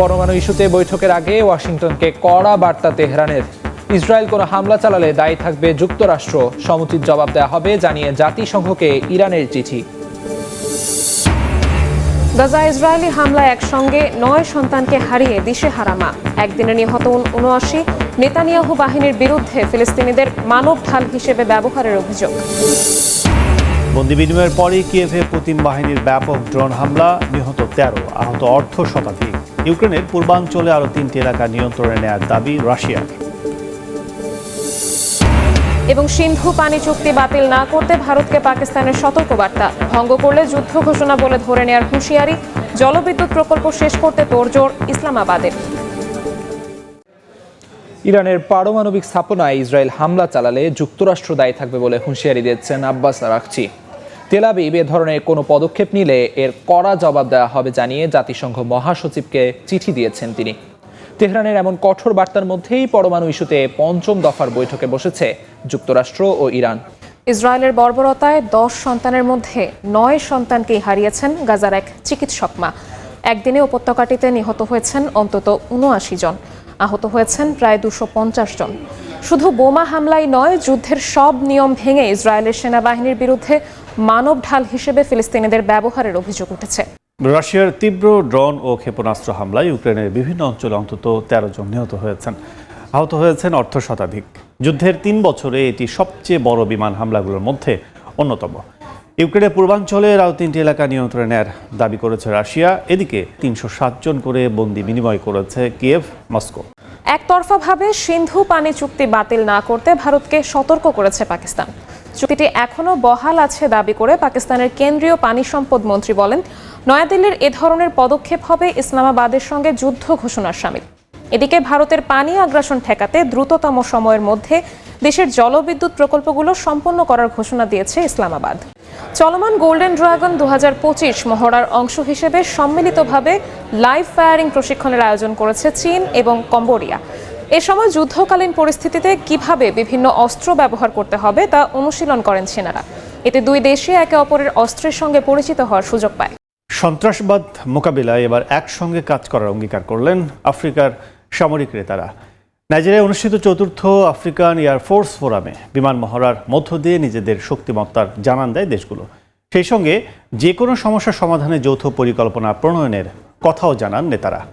পরমাণু ইস্যুতে বৈঠকের আগে ওয়াশিংটনকে কড়া বার্তা তেহরানের। ইসরায়েল কোনো হামলা চালালে দায়ী থাকবে যুক্তরাষ্ট্র। সমুচিত জবাব দেওয়া হবে জানিয়ে জাতিসংঘকে ইরানের চিঠি। গাজা ইসরায়েলি হামলায় একসঙ্গে নয় সন্তানকে হারিয়ে দিশেহারা মা একদিনে নিহত উনআশি নেতানিয়াহু বাহিনীর বিরুদ্ধে ফিলিস্তিনিদের মানব ঢাল হিসেবে ব্যবহারের অভিযোগ। বন্দি বিনিময়ের পরই কিয়েভে পুতিন বাহিনীর ব্যাপক ড্রোন হামলা নিহত তেরো আহত অর্ধ শতাধিক। ইউক্রেনের পূর্বাঞ্চলে আরও তিনটি এলাকা নিয়ন্ত্রণে নেয়ার দাবি রাশিয়ার। এবং সিন্ধু পানি চুক্তি বাতিল না করতে ভারতকে পাকিস্তানের সতর্কবার্তা। ভঙ্গ করলে যুদ্ধ ঘোষণা বলে ধরে নেয়ার হুঁশিয়ারি জলবিদ্যুৎ প্রকল্প শেষ করতে তোড়জোড় ইসলামাবাদের। ইরানের পারমাণবিক স্থাপনায় ইসরায়েল হামলা চালালে যুক্তরাষ্ট্র দায়ী থাকবে বলে হুঁশিয়ারি দিচ্ছেন আব্বাস আরাকচি তেলাবিব এ ধরনের কোনো পদক্ষেপ নিলে এর কড়া জবাব দেওয়া হবে জানিয়ে জাতিসংঘ মহাসচিবকে চিঠি দিয়েছেন তিনি। তেহরানের এমন কঠোর বার্তার মধ্যেই পরমাণু ইস্যুতে পঞ্চম দফার বৈঠকে বসেছে যুক্তরাষ্ট্র ও ইরান। ইসরায়েলের বর্বরতায় দশ সন্তানের মধ্যে নয় সন্তানকেই হারিয়েছেন গাজার এক চিকিৎসক মা। একদিনে উপত্যকাটিতে নিহত হয়েছেন অন্তত উনআশি জন। আহত হয়েছেন প্রায় দুশো পঞ্চাশ জন। শুধু বোমা হামলায় নয়, যুদ্ধের সব নিয়ম ভেঙে ইসরায়েলের সেনাবাহিনীর বিরুদ্ধে মানব ঢাল হিসেবে ফিলিস্তিনিদের ব্যবহারের অভিযোগ উঠেছে। রাশিয়ার তীব্র ড্রোন ও ক্ষেপণাস্ত্র হামলায় ইউক্রেনের বিভিন্ন অঞ্চলে অন্তত তেরো জন নিহত হয়েছেন। আহত হয়েছেন অর্ধ শতাধিক। যুদ্ধের তিন বছরে এটি সবচেয়ে বড় বিমান হামলাগুলোর মধ্যে অন্যতম। ইউক্রেনের পূর্বাঞ্চলের আরও তিনটি এলাকা নিয়ন্ত্রণে নেয়ার দাবি করেছে রাশিয়া। এদিকে তিনশো জন করে বন্দি বিনিময় করেছে কিয়েভ মস্কো। একতরফাভাবে সিন্ধু পানি চুক্তি বাতিল না করতে ভারতকে সতর্ক করেছে পাকিস্তান। চুক্তিটি এখনও বহাল আছে দাবি করে পাকিস্তানের কেন্দ্রীয় পানি সম্পদ মন্ত্রী বলেন, নয়াদিল্লির এ ধরনের পদক্ষেপ হবে ইসলামাবাদের সঙ্গে যুদ্ধ ঘোষণার সামিল। এদিকে ভারতের পানি আগ্রাসন ঠেকাতে দ্রুততম সময়ের মধ্যে দেশের জলবিদ্যুৎ প্রকল্পগুলো সম্পন্ন করার ঘোষণা দিয়েছে ইসলামাবাদ। চলমান গোল্ডেন ড্রাগন দু হাজার পঁচিশ মহড়ার অংশ হিসেবে সম্মিলিতভাবে লাইভ ফায়ারিং প্রশিক্ষণের আয়োজন করেছে চীন এবং কম্বোডিয়া। এ সময় যুদ্ধকালীন পরিস্থিতিতে কীভাবে বিভিন্ন অস্ত্র ব্যবহার করতে হবে তা অনুশীলন করেন সেনারা। এতে দুই দেশে একে অপরের অস্ত্রের সঙ্গে পরিচিত হওয়ার সুযোগ পায়। সন্ত্রাসবাদ মোকাবিলায় এবার একসঙ্গে কাজ করার অঙ্গীকার করলেন আফ্রিকার সামরিক নেতারা নাইজেরিয়ায় অনুষ্ঠিত চতুর্থ আফ্রিকান এয়ারফোর্স ফোরামে বিমান মহড়ার মধ্য দিয়ে নিজেদের শক্তিমত্তার জানান দেয় দেশগুলো। সেই সঙ্গে যে কোনো সমস্যা সমাধানে যৌথ পরিকল্পনা প্রণয়নের কথাও জানান নেতারা।